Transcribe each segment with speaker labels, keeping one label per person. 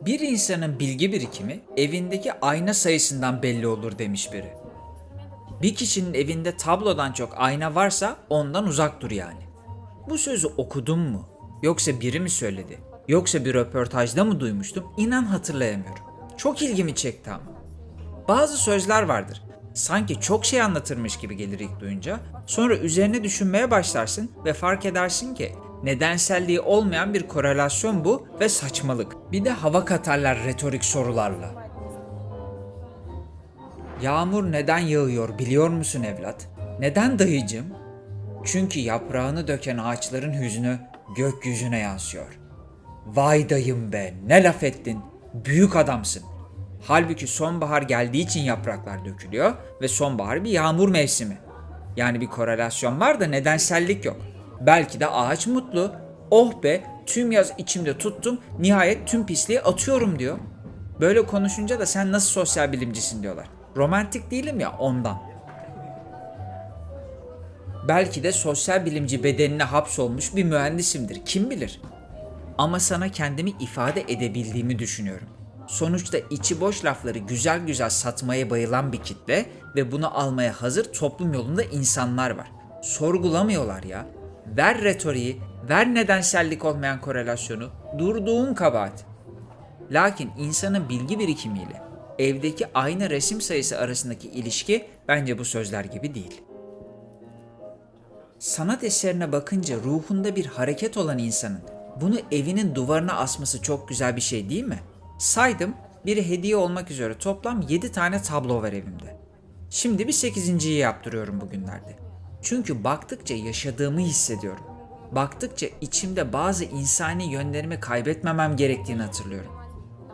Speaker 1: Bir insanın bilgi birikimi evindeki ayna sayısından belli olur demiş biri. Bir kişinin evinde tablodan çok ayna varsa ondan uzak dur yani. Bu sözü okudum mu? Yoksa biri mi söyledi? Yoksa bir röportajda mı duymuştum? İnan hatırlayamıyorum. Çok ilgimi çekti ama. Bazı sözler vardır. Sanki çok şey anlatırmış gibi gelir ilk duyunca. Sonra üzerine düşünmeye başlarsın ve fark edersin ki nedenselliği olmayan bir korelasyon bu ve saçmalık. Bir de hava katarlar retorik sorularla. Yağmur neden yağıyor biliyor musun evlat? Neden dayıcım? Çünkü yaprağını döken ağaçların hüznü gökyüzüne yansıyor. Vay dayım be ne laf ettin. Büyük adamsın. Halbuki sonbahar geldiği için yapraklar dökülüyor ve sonbahar bir yağmur mevsimi. Yani bir korelasyon var da nedensellik yok. Belki de ağaç mutlu. Oh be tüm yaz içimde tuttum nihayet tüm pisliği atıyorum diyor. Böyle konuşunca da sen nasıl sosyal bilimcisin diyorlar. Romantik değilim ya ondan. Belki de sosyal bilimci bedenine hapsolmuş bir mühendisimdir. Kim bilir? Ama sana kendimi ifade edebildiğimi düşünüyorum. Sonuçta içi boş lafları güzel güzel satmaya bayılan bir kitle ve bunu almaya hazır toplum yolunda insanlar var. Sorgulamıyorlar ya. Ver retoriği, ver nedensellik olmayan korelasyonu, durduğun kabahat. Lakin insanın bilgi birikimiyle evdeki aynı resim sayısı arasındaki ilişki bence bu sözler gibi değil. Sanat eserine bakınca ruhunda bir hareket olan insanın bunu evinin duvarına asması çok güzel bir şey değil mi? Saydım, biri hediye olmak üzere toplam 7 tane tablo var evimde. Şimdi bir 8.yi yaptırıyorum bugünlerde. Çünkü baktıkça yaşadığımı hissediyorum. Baktıkça içimde bazı insani yönlerimi kaybetmemem gerektiğini hatırlıyorum.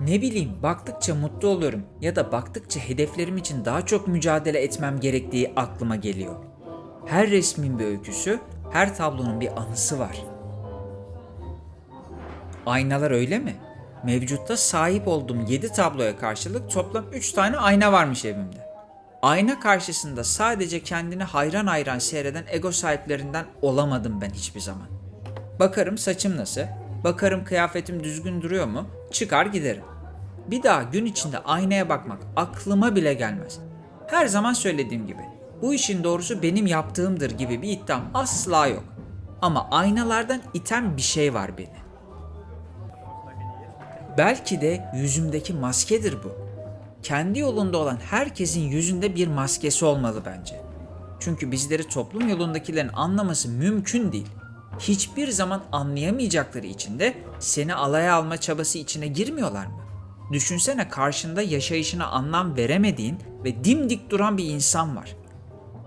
Speaker 1: Ne bileyim baktıkça mutlu oluyorum ya da baktıkça hedeflerim için daha çok mücadele etmem gerektiği aklıma geliyor. Her resmin bir öyküsü, her tablonun bir anısı var. Aynalar öyle mi? Mevcutta sahip olduğum 7 tabloya karşılık toplam 3 tane ayna varmış evimde. Ayna karşısında sadece kendini hayran hayran seyreden ego sahiplerinden olamadım ben hiçbir zaman. Bakarım saçım nasıl, bakarım kıyafetim düzgün duruyor mu, çıkar giderim. Bir daha gün içinde aynaya bakmak aklıma bile gelmez. Her zaman söylediğim gibi bu işin doğrusu benim yaptığımdır gibi bir iddiam asla yok. Ama aynalardan iten bir şey var beni. Belki de yüzümdeki maskedir bu. Kendi yolunda olan herkesin yüzünde bir maskesi olmalı bence. Çünkü bizleri toplum yolundakilerin anlaması mümkün değil. Hiçbir zaman anlayamayacakları için de seni alaya alma çabası içine girmiyorlar mı? Düşünsene karşında yaşayışına anlam veremediğin ve dimdik duran bir insan var.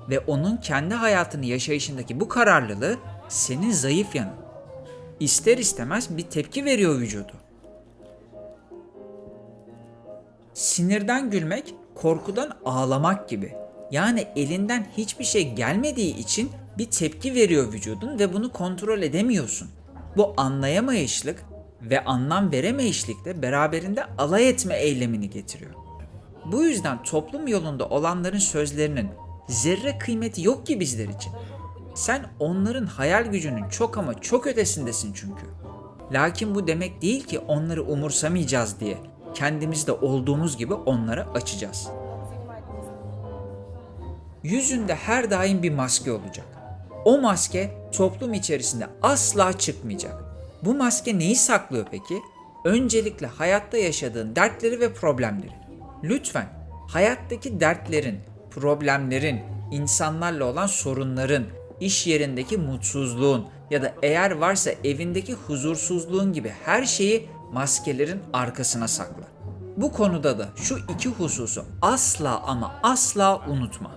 Speaker 1: Ve onun kendi hayatını yaşayışındaki bu kararlılığı senin zayıf yanın. İster istemez bir tepki veriyor vücudu. Sinirden gülmek, korkudan ağlamak gibi. Yani elinden hiçbir şey gelmediği için bir tepki veriyor vücudun ve bunu kontrol edemiyorsun. Bu anlayamayışlık ve anlam veremeyişlik de beraberinde alay etme eylemini getiriyor. Bu yüzden toplum yolunda olanların sözlerinin zerre kıymeti yok ki bizler için. Sen onların hayal gücünün çok ama çok ötesindesin çünkü. Lakin bu demek değil ki onları umursamayacağız diye kendimizde olduğumuz gibi onlara açacağız. Yüzünde her daim bir maske olacak. O maske toplum içerisinde asla çıkmayacak. Bu maske neyi saklıyor peki? Öncelikle hayatta yaşadığın dertleri ve problemleri. Lütfen hayattaki dertlerin, problemlerin, insanlarla olan sorunların, iş yerindeki mutsuzluğun ya da eğer varsa evindeki huzursuzluğun gibi her şeyi maskelerin arkasına sakla. Bu konuda da şu iki hususu asla ama asla unutma.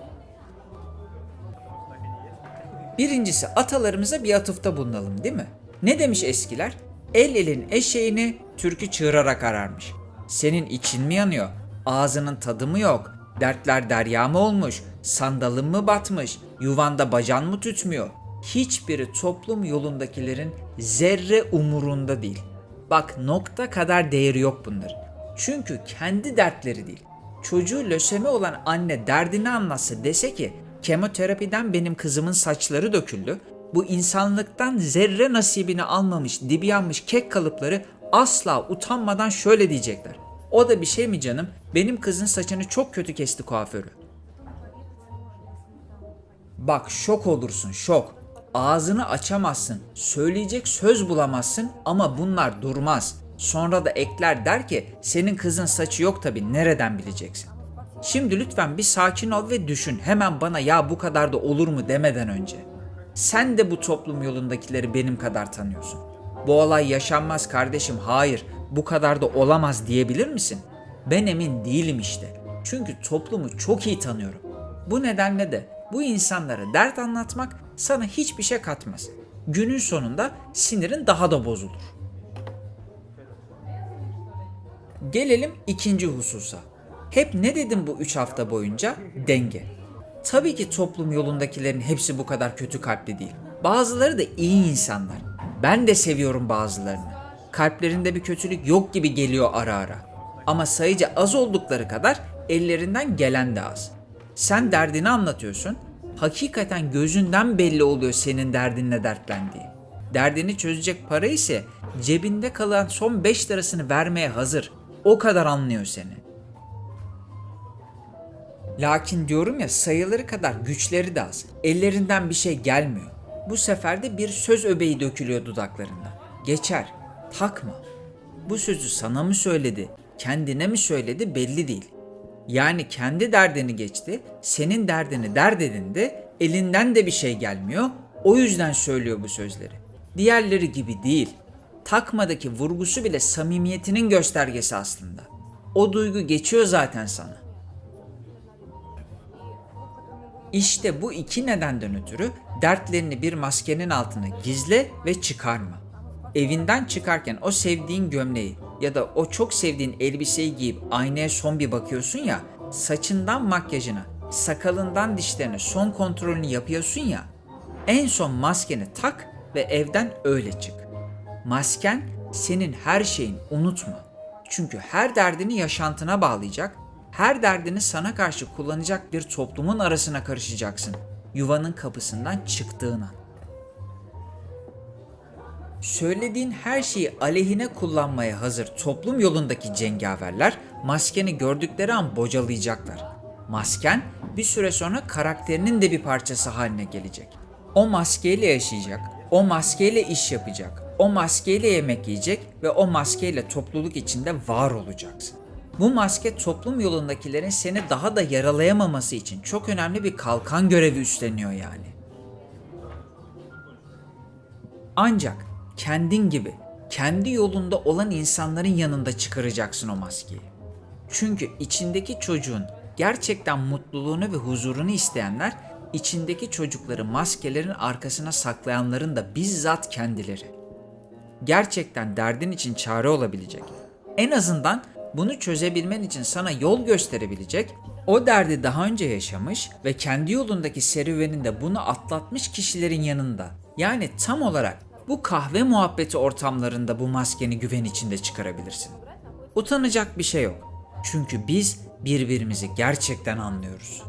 Speaker 1: Birincisi atalarımıza bir atıfta bulunalım değil mi? Ne demiş eskiler? El elin eşeğini türkü çığırarak ararmış. Senin için mi yanıyor? Ağzının tadı mı yok? Dertler derya mı olmuş? Sandalın mı batmış? Yuvanda bacan mı tütmüyor? Hiçbiri toplum yolundakilerin zerre umurunda değil. Bak nokta kadar değeri yok bunların. Çünkü kendi dertleri değil. Çocuğu lösemi olan anne derdini anlatsa dese ki kemoterapiden benim kızımın saçları döküldü. Bu insanlıktan zerre nasibini almamış, dibi yanmış kek kalıpları asla utanmadan şöyle diyecekler. O da bir şey mi canım? Benim kızın saçını çok kötü kesti kuaförü. Bak şok olursun şok. Ağzını açamazsın. Söyleyecek söz bulamazsın ama bunlar durmaz. Sonra da ekler der ki senin kızın saçı yok tabi nereden bileceksin? Şimdi lütfen bir sakin ol ve düşün hemen bana ya bu kadar da olur mu demeden önce. Sen de bu toplum yolundakileri benim kadar tanıyorsun. Bu olay yaşanmaz kardeşim hayır bu kadar da olamaz diyebilir misin? Ben emin değilim işte. Çünkü toplumu çok iyi tanıyorum. Bu nedenle de bu insanlara dert anlatmak sana hiçbir şey katmaz. Günün sonunda sinirin daha da bozulur. Gelelim ikinci hususa. Hep ne dedim bu 3 hafta boyunca? Denge. Tabii ki toplum yolundakilerin hepsi bu kadar kötü kalpli değil. Bazıları da iyi insanlar. Ben de seviyorum bazılarını. Kalplerinde bir kötülük yok gibi geliyor ara ara. Ama sayıca az oldukları kadar ellerinden gelen de az. Sen derdini anlatıyorsun. Hakikaten gözünden belli oluyor senin derdinle dertlendiği. Derdini çözecek para ise cebinde kalan son 5 lirasını vermeye hazır. O kadar anlıyor seni. Lakin diyorum ya sayıları kadar güçleri de az. Ellerinden bir şey gelmiyor. Bu sefer de bir söz öbeği dökülüyor dudaklarından. Geçer. Takma. Bu sözü sana mı söyledi, kendine mi söyledi belli değil. Yani kendi derdini geçti, senin derdini dert edindi, elinden de bir şey gelmiyor. O yüzden söylüyor bu sözleri. Diğerleri gibi değil. Takmadaki vurgusu bile samimiyetinin göstergesi aslında. O duygu geçiyor zaten sana. İşte bu iki nedenden ötürü dertlerini bir maskenin altına gizle ve çıkarma. Evinden çıkarken o sevdiğin gömleği ya da o çok sevdiğin elbiseyi giyip aynaya son bir bakıyorsun ya, saçından makyajına, sakalından dişlerine son kontrolünü yapıyorsun ya, en son maskeni tak ve evden öyle çık. Masken senin her şeyin unutma. Çünkü her derdini yaşantına bağlayacak, her derdini sana karşı kullanacak bir toplumun arasına karışacaksın. Yuvanın kapısından çıktığın an. Söylediğin her şeyi aleyhine kullanmaya hazır toplum yolundaki cengaverler maskeni gördükleri an bocalayacaklar. Masken bir süre sonra karakterinin de bir parçası haline gelecek. O maskeyle yaşayacak, o maskeyle iş yapacak, o maskeyle yemek yiyecek ve o maskeyle topluluk içinde var olacaksın. Bu maske toplum yolundakilerin seni daha da yaralayamaması için çok önemli bir kalkan görevi üstleniyor yani. Ancak kendin gibi, kendi yolunda olan insanların yanında çıkaracaksın o maskeyi. Çünkü içindeki çocuğun gerçekten mutluluğunu ve huzurunu isteyenler, içindeki çocukları maskelerin arkasına saklayanların da bizzat kendileri. Gerçekten derdin için çare olabilecek. En azından bunu çözebilmen için sana yol gösterebilecek, o derdi daha önce yaşamış ve kendi yolundaki serüveninde bunu atlatmış kişilerin yanında. Yani tam olarak bu kahve muhabbeti ortamlarında bu maskeni güven içinde çıkarabilirsin. Utanacak bir şey yok. Çünkü biz birbirimizi gerçekten anlıyoruz.